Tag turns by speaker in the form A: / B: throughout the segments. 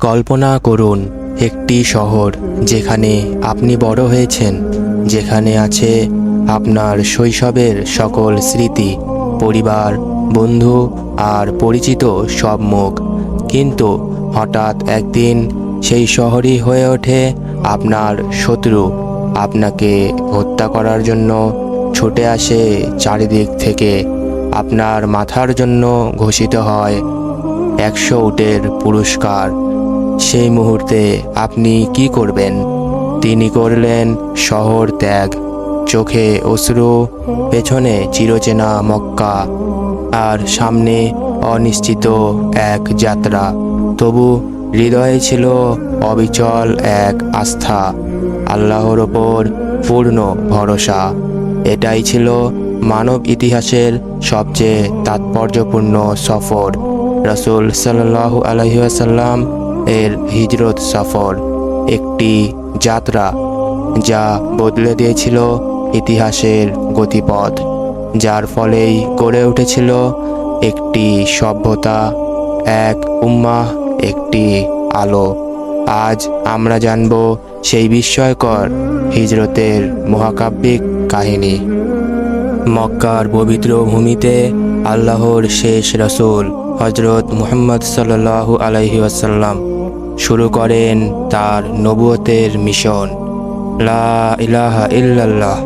A: কল্পনা করুন, একটি শহর যেখানে আপনি বড় হয়েছেন, যেখানে আছে আপনার শৈশবের সকল স্মৃতি, পরিবার, বন্ধু আর পরিচিত সব মুখ। কিন্তু হঠাৎ একদিন সেই শহরই হয়ে ওঠে আপনার শত্রু। আপনাকে হত্যা করার জন্য ছুটে আসে চারিদিক থেকে। আপনার মাথার জন্য ঘোষিত হয় একশো উটের পুরস্কার। সেই মুহূর্তে আপনি কি করবেন? তিনি করলেন শহর ত্যাগ, চোখে অশ্রু, পেছনে চিরচেনা মক্কা, আর সামনে অনিশ্চিত এক যাত্রা। তবু হৃদয়ে ছিল অবিচল এক আস্থা, আল্লাহর ওপর পূর্ণ ভরসা। এটাই ছিল মানব ইতিহাসের সবচেয়ে তাৎপর্যপূর্ণ সফর। রসুল সাল্লাহ আলহিহাসাল্লাম এর হিজরত সফর একটি যাত্রা যা বদলে দিয়েছিল ইতিহাসের গতিপথ, যার ফলেই গড়ে উঠেছিল একটি সভ্যতা, এক উম্মাহ, একটি আলো। আজ আমরা জানব সেই বিস্ময়কর হিজরতের মহাকাব্যিক কাহিনী। মক্কার পবিত্র ভূমিতে আল্লাহর শেষ রসুল হজরত মুহাম্মদ সাল্লাল্লাহু আলাইহি ওয়াসাল্লাম শুরু করেন তার নবুয়তের মিশন। লা ইলাহা ইল্লাল্লাহ।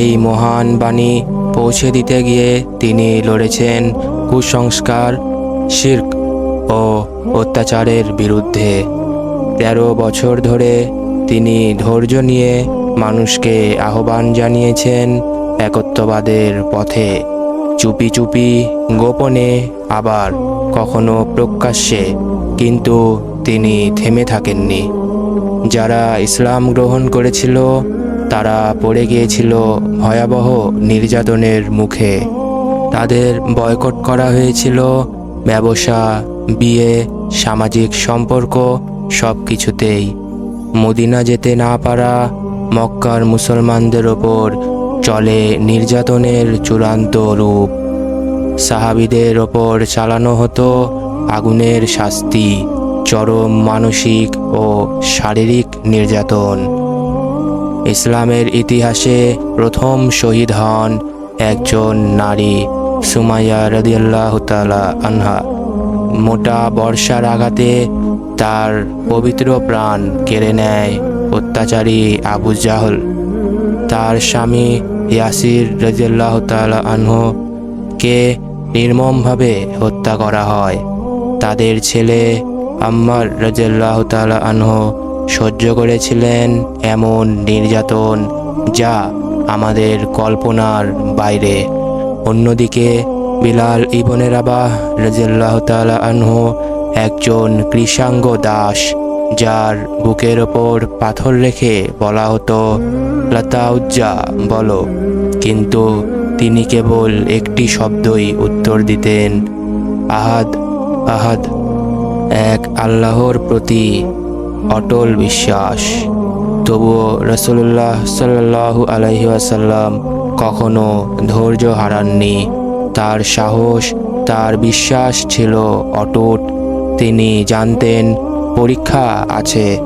A: এই মহান বাণী পৌঁছে দিতে গিয়ে তিনি লড়েছেন কুসংস্কার, শির্ক ও অত্যাচারের বিরুদ্ধে। তেরো বছর ধরে তিনি ধৈর্য নিয়ে মানুষকে আহ্বান জানিয়েছেন একত্ববাদের পথে। চুপি চুপি গোপনে আবার কখনো প্রকাশ্যে, কিন্তু তিনি থেমে থাকেননি। যারা ইসলাম গ্রহণ করেছিল, তারা পড়ে গিয়েছিল ভয়াবহ নির্যাতনের মুখে। তাদের বয়কট করা হয়েছিল ব্যবসা, বিয়ে, সামাজিক সম্পর্ক সব কিছুতেই মদিনা যেতে না পারা মক্কার মুসলমানদের ওপর চলে নির্যাতনের চূড়ান্ত রূপ। সাহাবিদের ওপর চালানো হতো আগুনের শাস্তি। চরম মানসিক ও শারীরিক নির্যাতন। ইসলামের ইতিহাসে প্রথম শহীদ হন একজন নারী, সুমাইয়া রদিয়াল্লাহ তালা আনহা। মোটা বর্ষার আঘাতে তার পবিত্র প্রাণ কেড়ে নেয় অত্যাচারী আবু জাহল। তার স্বামী ইয়াসির রদিয়াল্লাহ তালা আনহকে নির্মমভাবে হত্যা করা হয়। তাদের ছেলে আম্মার রাজাল্লাহ তালা আনহ সহ্য করেছিলেন এমন নির্যাতন যা আমাদের কল্পনার বাইরে। অন্যদিকে বিলাল ইবনে রাবাহ রাজাল্লাহ তালা আনহ একজন কৃষাঙ্গ দাস যার বুকের ওপর পাথর রেখে বলা হতো, লতাউজ্জা বলো। কিন্তু তিনি কেবল একটি শব্দই উত্তর দিতেন, আহাদ আহাদ। এক আল্লাহর প্রতি অটল বিশ্বাস। তবুও রসুল্লাহ সাল্লাহু আলহি আসাল্লাম কখনো ধৈর্য হারাননি। তার সাহস, তার বিশ্বাস ছিল অটুট। তিনি জানতেন পরীক্ষা আছে,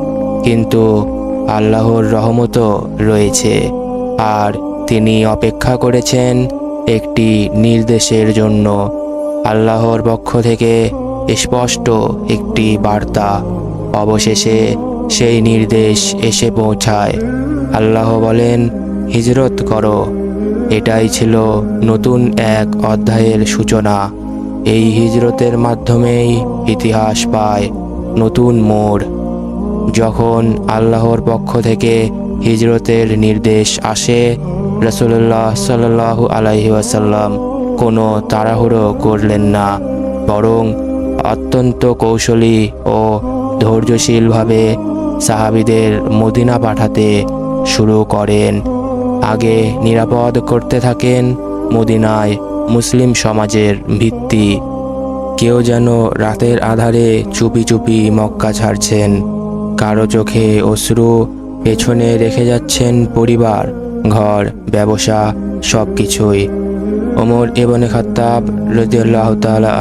A: কিন্তু আল্লাহর রহমতও রয়েছে। আর তিনি অপেক্ষা করেছেন একটি নির্দেশের জন্য। আল্লাহর পক্ষ থেকে স্পষ্ট একটি বার্তা। অবশেষে সেই নির্দেশ এসে পৌঁছায়। আল্লাহ বলেন, হিজরত করো। এটাই ছিল নতুন এক অধ্যায়ের সূচনা। এই হিজরতের মাধ্যমেই ইতিহাস পায় নতুন মোড়। যখন আল্লাহর পক্ষ থেকে হিজরতের নির্দেশ আসে রসুল্লাহ সাল্লাহ আলাইহি ওয়াসাল্লাম কোনো তাড়াহুড়ো করলেন না, বরং অত্যন্ত কৌশলী ও ধৈর্যশীলভাবে সাহাবিদের মদিনা পাঠাতে শুরু করেন। আগে নিরাপদ করতে থাকেন মদিনায় মুসলিম সমাজের ভিত্তি। কেউ যেন রাতের আধারে চুপি চুপি মক্কা ছাড়ছেন। কারও চোখে অশ্রু, পেছনে রেখে যাচ্ছেন পরিবার, ঘর, ব্যবসা সব কিছুই ওমর এবনে খাত্তাব রদিয়াল্লাহ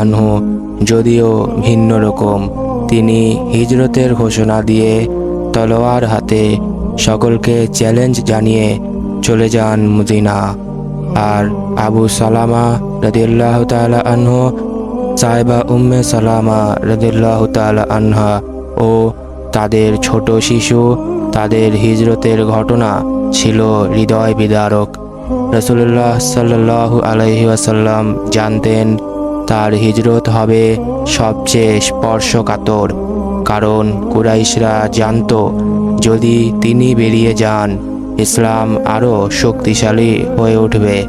A: আনহু যদিও ভিন্ন রকম, তিনি হিজরতের ঘোষণা দিয়ে তলোয়ার হাতে সকলকে চ্যালেঞ্জ জানিয়ে চলে যান মদিনা। আর আবু সালামা রদিল্লাহ তালা আনহু, সাহেবা উম্মে সালামা রদিল্লাহ তালা আনহা ও তাদের ছোট শিশু, তাদের হিজরতের ঘটনা ছিল হৃদয় বিদারক। রসুল্লাহ সাল্লাহ আলহি আসাল্লাম জানতেন তার হিজরত হবে সবচেয়ে স্পর্শকাতর। কারণ কুরাইশরা জানতো, যদি তিনি বেরিয়ে যান, ইসলাম আরও শক্তিশালী হয়ে উঠবে।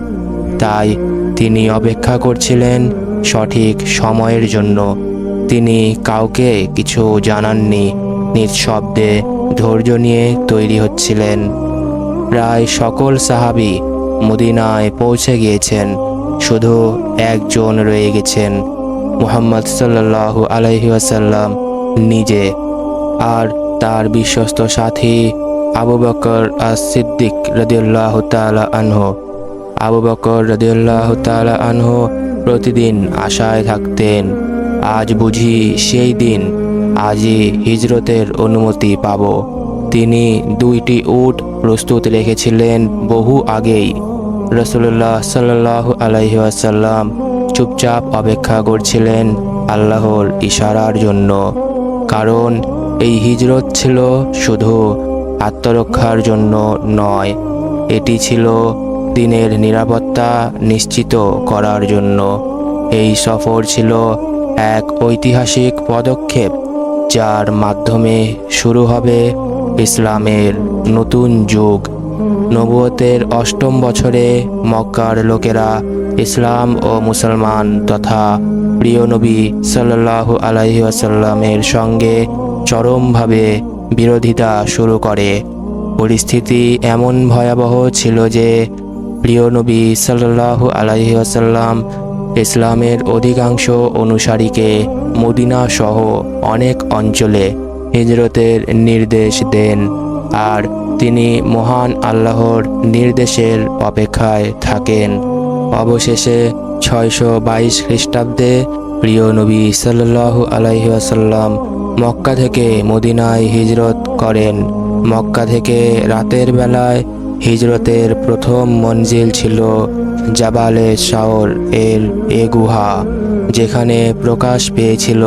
A: তাই তিনি অপেক্ষা করছিলেন সঠিক সময়ের জন্য। তিনি কাউকে কিছু জানাননি নিঃশব্দে ধৈর্য নিয়ে তৈরি হচ্ছিলেন। প্রায় সকল সাহাবি মদিনায় পৌঁছে গিয়েছেন। শুধু একজন রয়ে গেছেন। মোহাম্মদ সাল্লাল্লাহু আলাইহি নিজে। আর তার বিশ্বস্ত সাথী আবু বকর আস সিদ্দিক রদিউল্লাহ তালা আনহ। আবু বকর রদিউল্লাহ তালা আনহ প্রতিদিন আশায় থাকতেন, আজ বুঝি সেই দিন আজই হিজরতের অনুমতি পাব। তিনি দুইটি উট প্রস্তুত রেখেছিলেন বহু আগেই। রসুল্লাহ সাল্লাহ আলাইসাল্লাম চুপচাপ অপেক্ষা করছিলেন আল্লাহর ইশারার জন্য। কারণ এই হিজরত ছিল শুধু আত্মরক্ষার জন্য নয়, এটি ছিল দিনের নিরাপত্তা নিশ্চিত করার জন্য। এই সফর ছিল এক ঐতিহাসিক পদক্ষেপ, যার মাধ্যমে শুরু হবে ইসলামের নতুন যুগ। নবুয়তের অষ্টম বছরে মক্কার লোকেরা ইসলাম ও মুসলমান তথা প্রিয় নবী সাল্লাল্লাহু আলাইহি আসাল্লামের সঙ্গে চরমভাবে বিরোধিতা শুরু করে। পরিস্থিতি এমন ভয়াবহ ছিল যে প্রিয় নবী সাল্লাল্লাহু আলাইহি আসাল্লাম ইসলামের অধিকাংশ অনুসারীকে মদিনা সহ অনেক অঞ্চলে হিজরতের নির্দেশ দেন। আর তিনি মহান আল্লাহর নির্দেশের অপেক্ষায় থাকেন। অবশেষে ছয়শো বাইশ খ্রিস্টাব্দে প্রিয় নবী সাল্লাল্লাহু আলাইহি আসাল্লাম মক্কা থেকে মদিনায় হিজরত করেন। মক্কা থেকে রাতের বেলায় হিজরতের প্রথম মঞ্জিল ছিল জাবালে শাওর এর এ গুহা, যেখানে প্রকাশ পেয়েছিল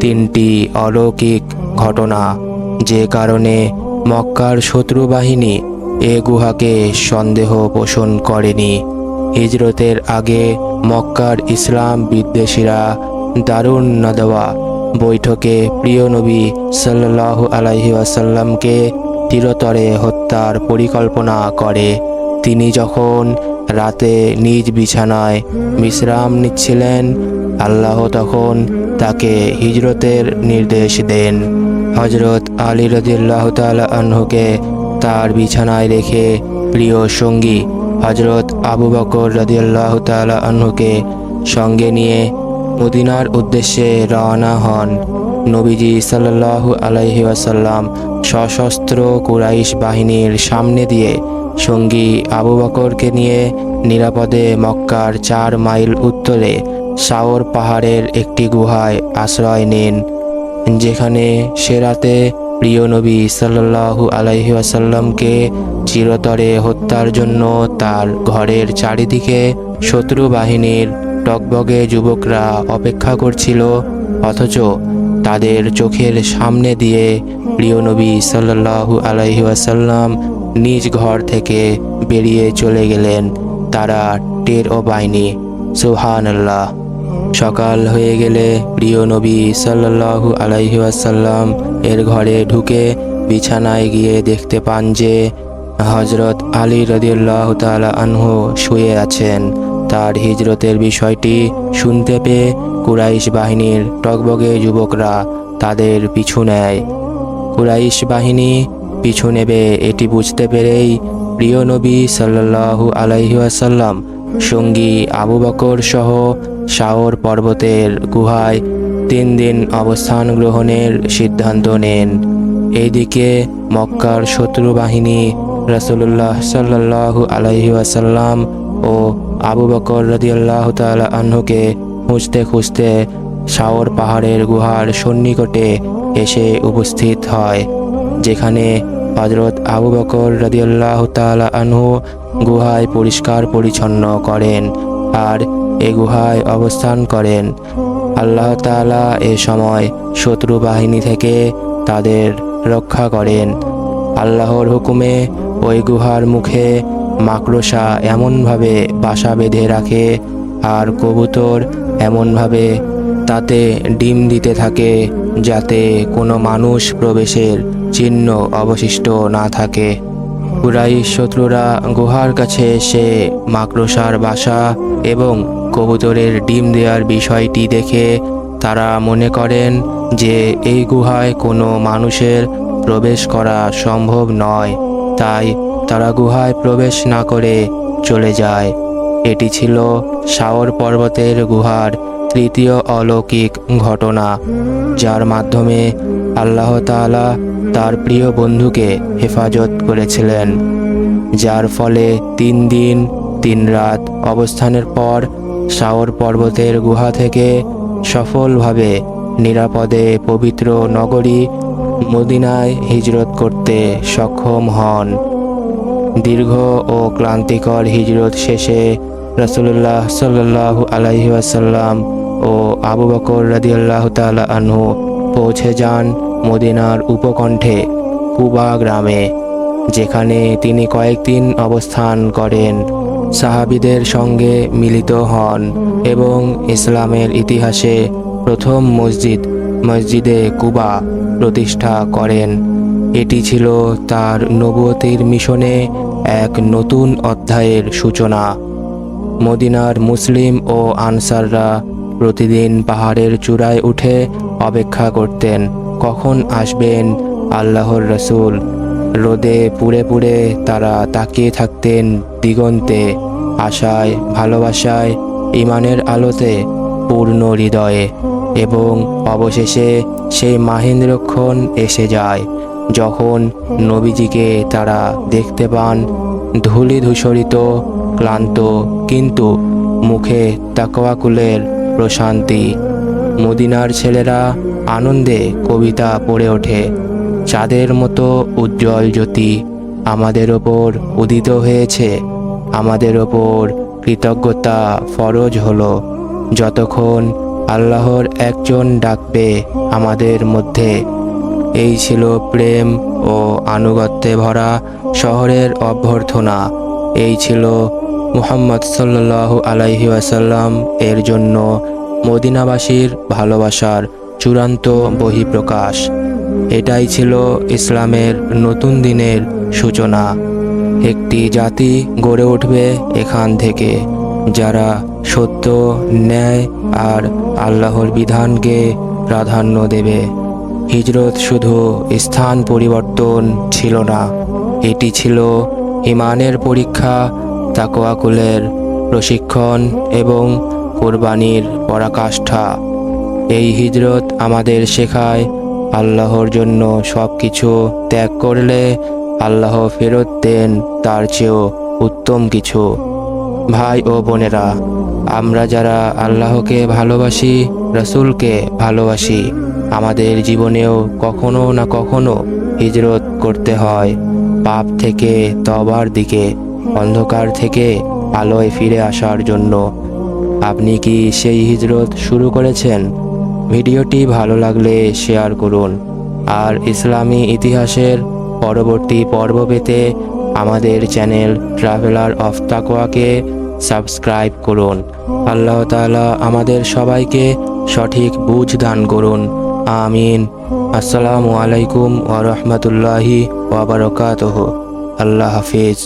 A: তিনটি অলৌকিক ঘটনা, যে কারণে মক্কার শত্রু বাহিনী এ গুহাকে সন্দেহ পোষণ করেনি। হিজরতের আগে মক্কার ইসলাম বিদ্বেষীরা দারুণ নদওয়া বৈঠকে প্রিয় নবী সাল্লাহ আলাইহি আসাল্লামকে চিরতরে হত্যার পরিকল্পনা করে। তিনি যখন রাতে নিজ বিছানায় বিশ্রাম নিচ্ছিলেন, আল্লাহ তখন তাকে হিজরতের নির্দেশ দেন। হজরত আলী রদিল্লাহ তালা তার বিছানায় রেখে প্রিয় সঙ্গী হজরত আবু বকর রদিয়াল্লাহ তালা আনহুকে সঙ্গে নিয়ে মদিনার উদ্দেশ্যে রওনা হন। নবীজি সাল্লাল্লাহু আলাইহি সশস্ত্র কুরাইশ বাহিনীর সামনে দিয়ে সঙ্গী আবু বকরকে নিয়ে নিরাপদে মক্কার চার মাইল উত্তরে সাওর পাহাড়ের একটি গুহায় আশ্রয় নেন। যেখানে সে রাতে প্রিয় নবী সাল্লাল্লাহু আলাইহি চিরতরে হত্যার জন্য তার ঘরের চারিদিকে শত্রু বাহিনীর টকবগে যুবকরা অপেক্ষা করছিল, অথচ তাদের চোখের সামনে দিয়ে প্রিয় নবী সাল্লাল্লাহু আলাইহি ওয়াসাল্লাম নিজ ঘর থেকে বেরিয়ে চলে গেলেন তারা টেরও পায়নি। সুহানাল্লাহ সকাল হয়ে গেলে প্রিয় নবী সাল্লাল্লাহু আলাইহি ওয়াসাল্লাম এর ঘরে ঢুকে বিছানায় গিয়ে দেখতে পান যে হজরত আলী রদিউল্লাহ তালা আনহু শুয়ে আছেন। তার হিজরতের বিষয়টি শুনতে পেয়ে কুরাইশ বাহিনীর টকবগে যুবকরা তাদের পিছু নেয়। কুরাইশ বাহিনী পিছু নেবে এটি বুঝতে পেরেই প্রিয় নবী সাল্লাল্লাহু আলাইহি ওয়াসাল্লাম সঙ্গী আবু বকর সহ শাওর পর্বতের গুহায় তিন দিন অবস্থান গ্রহণের সিদ্ধান্ত নেন। এইদিকে মক্কার শত্রু বাহিনী রাসূলুল্লাহ সাল্লাল্লাহু আলাইহি ওয়াসাল্লাম ও আবু বকর রাদিয়াল্লাহু তাআলা আনহুকে খুঁজতে খুঁজতে শাওর পাহাড়ের গুহার সন্নিকটে এসে উপস্থিত হয়, যেখানে হজরত আবু বকর রাদিয়াল্লাহ তাআলা আনহু গুহায় পরিষ্কার পরিচ্ছন্ন করেন আর এ গুহায় অবস্থান করেন। আল্লাহ তাআলা এ সময় শত্রু বাহিনী থেকে তাদের রক্ষা করেন। আল্লাহর হুকুমে ওই গুহার মুখে মাকড়সা এমনভাবে বাসা বেঁধে রাখে আর কবুতর এমনভাবে তাতে ডিম দিতে থাকে যাতে কোনো মানুষ প্রবেশের চিহ্ন অবশিষ্ট না থাকে। কুরাই শত্রুরা গুহার কাছে এসে মাকড়সার বাসা এবং কবুতরের ডিম দেওয়ার বিষয়টি দেখে তারা মনে করেন যে এই গুহায় কোনো মানুষের প্রবেশ করা সম্ভব নয়। তাই তারা গুহায় প্রবেশ না করে চলে যায়। এটি ছিল শাওর পর্বতের গুহার তৃতীয় অলৌকিক ঘটনা, যার মাধ্যমে আল্লাহ তাআলা তার প্রিয় বন্ধুকে হেফাজত করেছিলেন, যার ফলে তিন দিন, তিন রাত অবস্থানের পর শাওর পর্বতের গুহা থেকে সফলভাবে নিরাপদে পবিত্র নগরী মদিনায় হিজরত করতে সক্ষম হন। দীর্ঘ ও ক্লান্তিকর হিজরত শেষে রাসূলুল্লাহ সাল্লাল্লাহু আলাইহি ওয়াসাল্লাম ও আবু বকর রাদিয়াল্লাহু আনহু পৌঁছে যান মদিনার উপকণ্ঠে কুবা গ্রামে, যেখানে তিনি কয়েকদিন অবস্থান করেন। সাহাবিদের সঙ্গে মিলিত হন এবং ইসলামের ইতিহাসে প্রথম মসজিদ, মসজিদে কুবা প্রতিষ্ঠা করেন। এটি ছিল তার নবতির মিশনে এক নতুন অধ্যায়ের সূচনা। মদিনার মুসলিম ও আনসাররা প্রতিদিন পাহাড়ের চূড়ায় উঠে অপেক্ষা করতেন, কখন আসবেন আল্লাহর রসুল। রোদে পুড়ে পুড়ে তারা তাকিয়ে থাকতেন দিগন্তে, আশায়, ভালোবাসায়, ইমানের আলোতে, পূর্ণ হৃদয়ে। এবং অবশেষে সেই মাহেন্দ্রক্ষণ এসে যায়, যখন নবীজিকে তারা দেখতে পান ধূলি ধূসরিত, ক্লান্ত, কিন্তু মুখে তাকওয়াকুলের প্রশান্তি। মদিনার ছেলেরা আনন্দে কবিতা পড়ে ওঠে। চাঁদের মতো উজ্জ্বল জ্যোতি আমাদের ওপর উদিত হয়েছে। আমাদের ওপর কৃতজ্ঞতা ফরজ হলো। যতক্ষণ আল্লাহর একজন ডাকবে আমাদের মধ্যে। এই ছিল প্রেম ও আনুগত্যে ভরা শহরের অভ্যর্থনা। এই ছিল মুহাম্মদ সাল্লাল্লাহু আলাইহি ওয়াসাল্লাম এর জন্য মদিনাবাসীর ভালোবাসার চূড়ান্ত বহিঃপ্রকাশ। এটাই ছিল ইসলামের নতুন দিনের সূচনা। একটি জাতি গড়ে উঠবে এখান থেকে, যারা সত্য, ন্যায় আর আল্লাহর বিধানকে প্রাধান্য দেবে। হিজরত শুধু স্থান পরিবর্তন ছিল না, এটি ছিল ইমানের পরীক্ষা তাকোয়াকুলের প্রশিক্ষণ এবং কোরবানির পরাকাষ্ঠা। এই হিজরত আমাদের শেখায় আল্লাহর জন্য সব কিছু ত্যাগ করলে আল্লাহ ফেরত দেন তার চেয়েও উত্তম কিছু। ভাই ও বোনেরা, আমরা যারা আল্লাহকে ভালোবাসি, রসুলকে ভালোবাসি, আমাদের জীবনেও কখনো না কখনো হিজরত করতে হয়। পাপ থেকে তবার দিকে, অন্ধকার থেকে আলোয় ফিরে আসার জন্য। আপনি কি সেই হিজরত শুরু করেছেন? ভিডিওটি ভালো লাগলে শেয়ার করুন। আর ইসলামী ইতিহাসের পরবর্তী পর্ব পেতে আমাদের চ্যানেল ট্রাভেলার অফ তাকোয়াকে সাবস্ক্রাইব করুন। আল্লাহ তাআলা আমাদের সবাইকে সঠিক বুঝ দান করুন। আমিন। আসসালামু আলাইকুম ওয়া রাহমাতুল্লাহি ওয়া আল্লাহ হাফিজ।